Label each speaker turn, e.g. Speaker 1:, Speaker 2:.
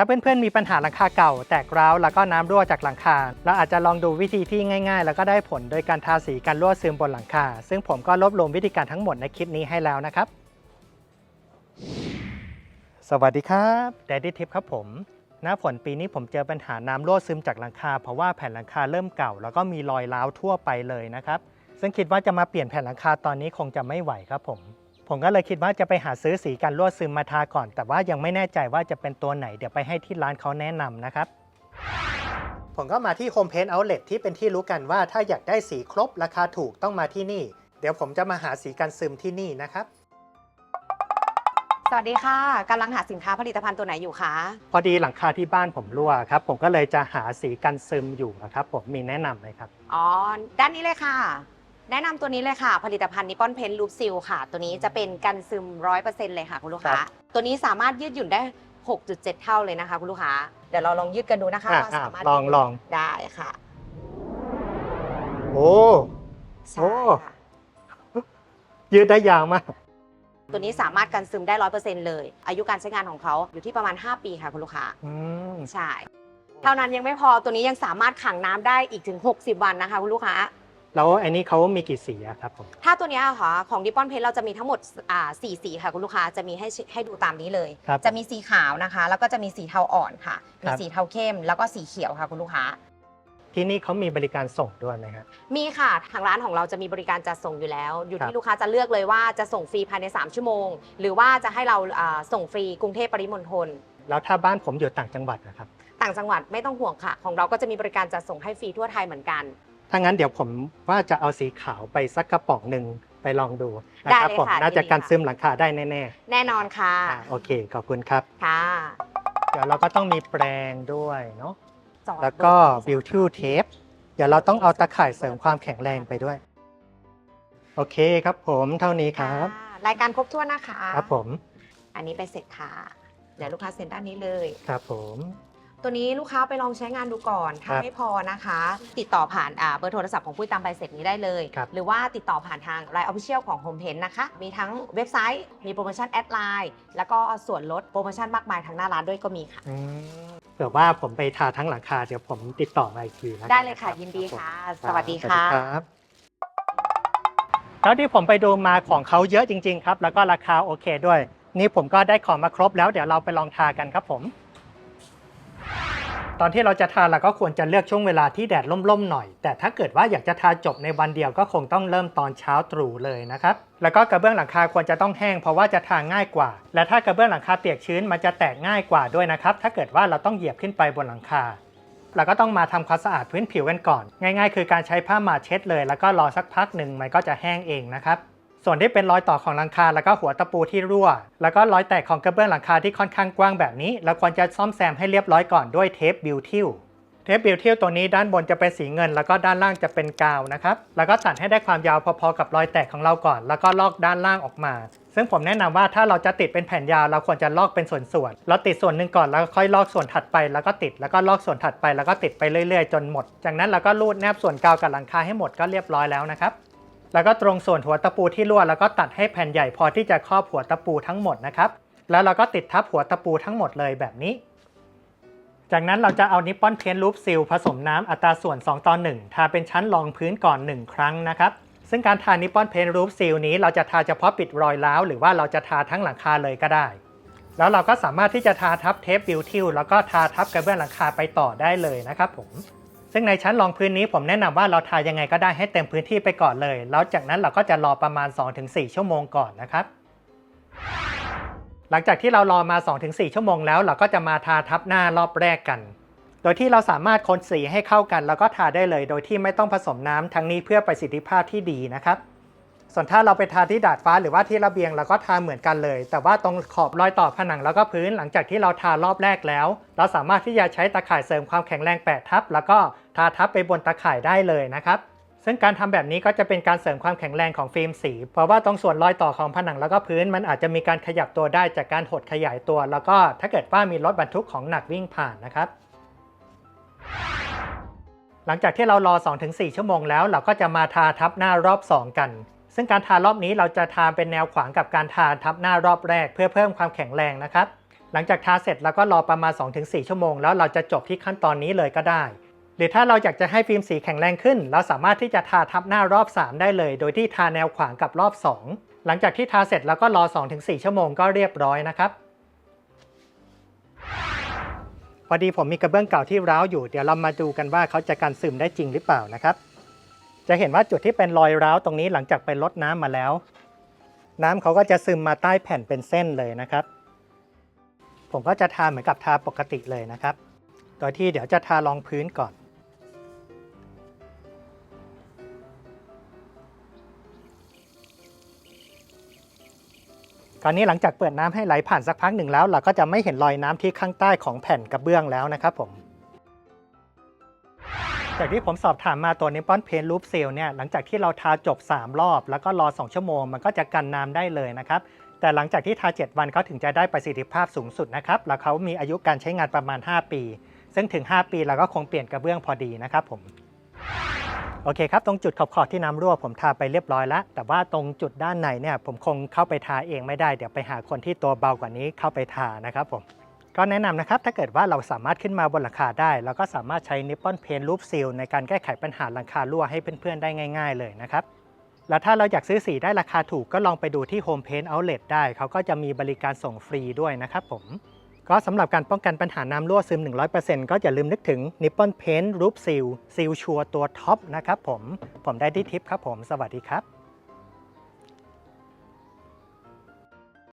Speaker 1: ถ้าเพื่อนๆมีปัญหาหลังคาเก่า แตกร้าวแล้วก็น้ำรั่วจากหลังคา เราอาจจะลองดูวิธีที่ง่าย ๆ แล้วก็ได้ผลโดยการทาสีกันรั่วซึมบนหลังคา ซึ่งผมก็รวบรวมวิธีการทั้งหมดในคลิปนี้ให้แล้วนะครับ สวัสดีครับแดดดี้ทิปครับผมหน้าฝนปีนี้ผมเจอปัญหาน้ำรั่วซึมจากหลังคา เพราะว่าแผ่นหลังคาเริ่มเก่า แล้วก็มีรอยร้าวทั่วไปเลยนะครับ ซึ่งคิดว่าจะมาเปลี่ยนแผ่นหลังคาตอนนี้คงจะไม่ไหวครับผม ผมก็เลยคิดว่าจะไปหาซื้อสีกันรั่วซึมมาทาก่อน แต่ว่ายังไม่แน่ใจว่าจะเป็นตัวไหน เดี๋ยวไปให้ที่ร้านเขาแนะนำนะครับ ผมก็มาที่ Home Paint Outlet ที่เป็นที่รู้กันว่าถ้าอยากได้สีครบราคาถูกต้องมาที่นี่ เดี๋ยวผมจะมาหาสีกันซึมที่นี่นะครับ
Speaker 2: สวัสดีค่ะกำลังหาสินค้าผลิตภัณฑ์ตัวไหนอยู่คะ
Speaker 1: พอดีหลังคาที่บ้านผมรั่วครับ ผมก็เลยจะหาสีกันซึมอยู่นะครับ ผมมีแนะนำไหมครับ
Speaker 2: อ๋อ ด้านนี้เลยค่ะ แนะนำตัวนี้เลยค่ะ ผลิตภัณฑ์นิปปอนเพนลูปซิลค่ะ ตัวนี้จะเป็นกันซึมร้อยเปอร์เซ็นต์เลยค่ะคุณลูกค้า
Speaker 1: ครับ
Speaker 2: ตัวนี้สามารถยืดหยุ่นได้ 6.7 เท่าเลยนะคะคุณลูกค้า เดี๋ยวเราลองยืดกันดูนะคะ
Speaker 1: อะ
Speaker 2: ว่า
Speaker 1: อะ
Speaker 2: สามารถ
Speaker 1: ลองลอง
Speaker 2: ได้ค่ะ
Speaker 1: โอ้
Speaker 2: ใช่
Speaker 1: โอ้
Speaker 2: ค่ะ
Speaker 1: ยืดได้ยาวมาก
Speaker 2: ตัวนี้สามารถกันซึมได้ร้อยเปอร์เซ็นต์เลย อายุการใช้งานของเขาอยู่ที่ประมาณ 5 ปีค่ะคุณลูกค้า
Speaker 1: อืม
Speaker 2: ใช่ เท่านั้นยังไม่พอตัวนี้ยังสามารถขังน้ำได้อีกถึง 60 วันนะคะคุณลูกค้า
Speaker 1: แล้วอันนี้เขามีกี่สีอะครับผม
Speaker 2: ถ้าตัวเนี้ยค่ะของดิปปอนเพนเราจะมีทั้งหมดอ่าสี่สีค่ะคุณลูกค้าจะมีให้ให้ดูตามนี้เลย
Speaker 1: ครับ
Speaker 2: จะมีสีขาวนะคะ แล้วก็จะมีสีเทาอ่อนค่ะ
Speaker 1: ค
Speaker 2: มี
Speaker 1: รับ
Speaker 2: สีเทาเข้มแล้วก็สีเขียวค่ะคุณลูกค้า
Speaker 1: ที่นี่เขามีบริการส่งด้วยไหมครับ
Speaker 2: มีค่ะ ทางร้านของเราจะมีบริการจัดส่งอยู่แล้ว อยู่
Speaker 1: ครับ
Speaker 2: ที่ลูกค้าจะเลือกเลยว่าจะส่งฟรีภายใน 3 ชั่วโมง หรือว่าจะให้เราอ่าส่งฟรีกรุงเทพปริมณฑล
Speaker 1: แล้วถ้าบ้านผมอยู่ต่างจังหวัดนะครับ
Speaker 2: ต่างจังหวัดไม่ต้องห่วงค่ะ ของเราก็จะมีบริการจัดส่งให้ฟรีทั่วไทยเหมือนกัน
Speaker 1: ถ้างั้นเดี๋ยวผมว่าจะเอาสีขาวไปสักกระป๋องหนึ่งไปลองดูนะ
Speaker 2: ได้
Speaker 1: ครับ
Speaker 2: เลย
Speaker 1: ผม
Speaker 2: ค่ะ
Speaker 1: น่าจะ
Speaker 2: ยินดี
Speaker 1: กัน
Speaker 2: ค่ะ
Speaker 1: ซึมหลังคาได้แน่
Speaker 2: แน่นอนค่ะ
Speaker 1: ๆอะโอเคขอบคุณครับ
Speaker 2: ค่ะ
Speaker 1: เดี๋ยวเราก็ต้องมีแปรงด้วยเนาะ
Speaker 2: จอด
Speaker 1: แล้วก็
Speaker 2: บน
Speaker 1: บิวทิวเทปเดี๋ยวเราต้องเอาตะข่ายเสริมความแข็งแรงไปด้วย โอเคครับผมเท่านี้ครับะ
Speaker 2: รายการครบถ้วนนะคะ
Speaker 1: ครับผม
Speaker 2: อันนี้ไปเสร็จค่ะ เดี๋ยวลูกค้าเซ็นด้านนี้เลย
Speaker 1: ครับผม
Speaker 2: ตัวนี้ลูกค้าไปลองใช้งานดูก่อน
Speaker 1: ครั
Speaker 2: ถ้า
Speaker 1: บ
Speaker 2: ไม่พอนะคะ ติดต่อผ่านอ่าเบอร์โทรศัพท์ของปุ้ยตามใบเสร็จนี้ได้เลย
Speaker 1: ครับ
Speaker 2: หรือว่าติดต่อผ่านทางไลน์ออฟฟิเชียลของ Home Pen นะคะ มีทั้งเว็บไซต์ มีโปรโมชั่นแอดไลน์ แล้วก็ส่วนลดโปรโมชั่นมากมายทางหน้าร้านด้วยก็มีค่ะ
Speaker 1: อืมเผื่อว่าผมไปทาทั้งหลังคาเดี๋ยวผมติดต่อมาอีกทีนะ
Speaker 2: ได้เลยค่ะ
Speaker 1: รับ
Speaker 2: ยินดีค่ะ
Speaker 1: รับผม
Speaker 2: สวัสดีค่ะ
Speaker 1: สวัสดีครับเท่าที่ผมไปดูมาของเขาเยอะจริง ๆ ครับ แล้วก็ราคาโอเคด้วย นี่ผมก็ได้ของมาครบแล้วเดี๋ยวเราไปลองทากันครับผม ตอนที่เราจะทาเราก็ควรจะเลือกช่วงเวลาที่แดดร่มๆหน่อย แต่ถ้าเกิดว่าอยากจะทาจบในวันเดียวก็คงต้องเริ่มตอนเช้าตรู่เลยนะครับ แล้วก็กระเบื้องหลังคาควรจะต้องแห้งเพราะว่าจะทาง่ายกว่า และถ้ากระเบื้องหลังคาเปียกชื้นมันจะแตกง่ายกว่าด้วยนะครับ ถ้าเกิดว่าเราต้องเหยียบขึ้นไปบนหลังคาเราก็ต้องมาทำความสะอาดพื้นผิวกันก่อน ง่าย ๆ คือการใช้ผ้าหมาดเช็ดเลย แล้วก็รอสักพักหนึ่งมันก็จะแห้งเองนะครับ ส่วนที่เป็นรอยต่อของหลังคา แล้วก็หัวตะปูที่รั่ว แล้วก็รอยแตกของกระเบื้องหลังคาที่ค่อนข้างกว้างแบบนี้ เราควรจะซ่อมแซมให้เรียบร้อยก่อนด้วยเทปบิวทิลเทปบิวทิลตัวนี้ด้านบนจะเป็นสีเงิน แล้วก็ด้านล่างจะเป็นกาวนะครับ แล้วก็ตัดให้ได้ความยาวพอๆกับรอยแตกของเราก่อน แล้วก็ลอกด้านล่างออกมา ซึ่งผมแนะนำว่าถ้าเราจะติดเป็นแผ่นยาวเราควรจะลอกเป็นส่วนๆ เราติดส่วนหนึ่งก่อนแล้วค่อยลอกส่วนถัดไป แล้วก็ติด แล้วก็ลอกส่วนถัดไป แล้วก็ติดไปเรื่อยๆ จนหมด จากนั้นเราก็รูดแนบส่วนกาวกับหลังคาให้หมดก็เรียบร้อยแล้วนะครับ แล้วก็ตรงส่วนหัวตะปูที่รั่วแล้วก็ตัดให้แผ่นใหญ่พอที่จะครอบหัวตะปูทั้งหมดนะครับ แล้วเราก็ติดทับหัวตะปูทั้งหมดเลยแบบนี้ จากนั้นเราจะเอานิปปอนเพนลูปซิลผสมน้ำอัตราส่วน 2 ต่อ 1 ทาเป็นชั้นรองพื้นก่อน 1 ครั้งนะครับ ซึ่งการทานิปปอนเพนลูปซิลนี้เราจะทาเฉพาะปิดรอยร้าวหรือว่าเราจะทาทั้งหลังคาเลยก็ได้ แล้วเราก็สามารถที่จะทาทับเทปบิวทิลแล้วก็ทาทับกระเบื้องหลังคาไปต่อได้เลยนะครับผม ซึ่งในชั้นรองพื้นนี้ผมแนะนำว่าเราทายังไงก็ได้ให้เต็มพื้นที่ไปก่อนเลย แล้วจากนั้นเราก็จะรอประมาณ 2-4 ชั่วโมงก่อนนะครับ หลังจากที่เรารอมา 2-4 ชั่วโมงแล้วเราก็จะมาทาทับหน้ารอบแรกกัน โดยที่เราสามารถคนสีให้เข้ากัน แล้วก็ทาได้เลย โดยที่ไม่ต้องผสมน้ำทั้งนี้เพื่อประสิทธิภาพที่ดีนะครับ ส่วนถ้าเราไปทาที่ดาดฟ้าหรือว่าที่ระเบียงเราก็ทาเหมือนกันเลย แต่ว่าตรงขอบรอยต่อผนังแล้วก็พื้นหลังจากที่เราทารอบแรกแล้ว เราสามารถที่จะใช้ตะข่ายเสริมความแข็งแรงแปะทับ แล้วก็ทาทับไปบนตะข่ายได้เลยนะครับซึ่งการทำแบบนี้ก็จะเป็นการเสริมความแข็งแรงของฟิล์มสี เพราะว่าตรงส่วนรอยต่อของผนังแล้วก็พื้น มันอาจจะมีการขยับตัวได้จากการหดขยายตัว แล้วก็ถ้าเกิดว่ามีรถบรรทุกของหนักวิ่งผ่านนะครับหลังจากที่เรารอ 2-4 ชั่วโมงแล้ว เราก็จะมาทาทับหน้ารอบ 2 กัน ซึ่งการทารอบนี้เราจะทาเป็นแนวขวางกับการทาทับหน้ารอบแรก เพื่อเพิ่มความแข็งแรงนะครับ หลังจากทาเสร็จแล้วก็รอประมาณ 2-4 ชั่วโมง แล้วเราจะจบที่ขั้นตอนนี้เลยก็ได้ หรือถ้าเราอยากจะให้ฟิล์มสีแข็งแรงขึ้น เราสามารถที่จะทาทับหน้ารอบ 3 ได้เลย โดยที่ทาแนวขวางกับรอบ 2 หลังจากที่ทาเสร็จแล้วก็รอ 2-4 ชั่วโมงก็เรียบร้อยนะครับพอดีผมมีกระเบื้องเก่าที่ร้าวอยู่ เดี๋ยวเรามาดูกันว่าเขาจะกันซึมได้จริงหรือเปล่านะครับ จะเห็นว่าจุดที่เป็นรอยร้าวตรงนี้หลังจากไปลดน้ำมาแล้ว น้ำเขาก็จะซึมมาใต้แผ่นเป็นเส้นเลยนะครับ ผมก็จะทาเหมือนกับทาปกติเลยนะครับ โดยที่เดี๋ยวจะทารองพื้นก่อนตอนนี้หลังจากเปิดน้ำให้ไหลผ่านสักพักหนึ่งแล้ว เราก็จะไม่เห็นรอยน้ำที่ข้างใต้ของแผ่นกระเบื้องแล้วนะครับผม จากที่ผมสอบถามมาตัวนิปอนเพนรูปเซลเนี่ยหลังจากที่เราทาจบ 3 รอบ แล้วก็รอ 2 ชั่วโมง มันก็จะกันน้ำได้เลยนะครับ แต่หลังจากที่ทา 7 วันเขาถึงจะได้ประสิทธิภาพสูงสุดนะครับ แล้วเขามีอายุการใช้งานประมาณ 5 ปี ซึ่งถึง 5 ปีเราก็คงเปลี่ยนกระเบื้องพอดีนะครับผมโอเคครับ ตรงจุดขอบๆที่น้ำรั่วผมทาไปเรียบร้อยแล้ว แต่ว่าตรงจุดด้านในเนี่ยผมคงเข้าไปทาเองไม่ได้ เดี๋ยวไปหาคนที่ตัวเบากว่านี้เข้าไปทานะครับผม ก็แนะนำนะครับถ้าเกิดว่าเราสามารถขึ้นมาบนหลังคาได้ เราก็สามารถใช้นิปปอนเพนรูปซีลในการแก้ไขปัญหาหลังคารั่วให้เพื่อนๆได้ง่าย ๆ เลยนะครับแล้วถ้าเราอยากซื้อสีได้ราคาถูกก็ลองไปดูที่ Home Paint Outlet ได้ เขาก็จะมีบริการส่งฟรีด้วยนะครับผม ก็สำหรับการป้องกันปัญหาน้ำรั่วซึม 100%ก็อย่าลืมนึกถึง Nippon Paint รูปซีลซีลชัวตัวท็อปนะครับผม ผมได้ที่ทิปครับผม สวัสดีครับ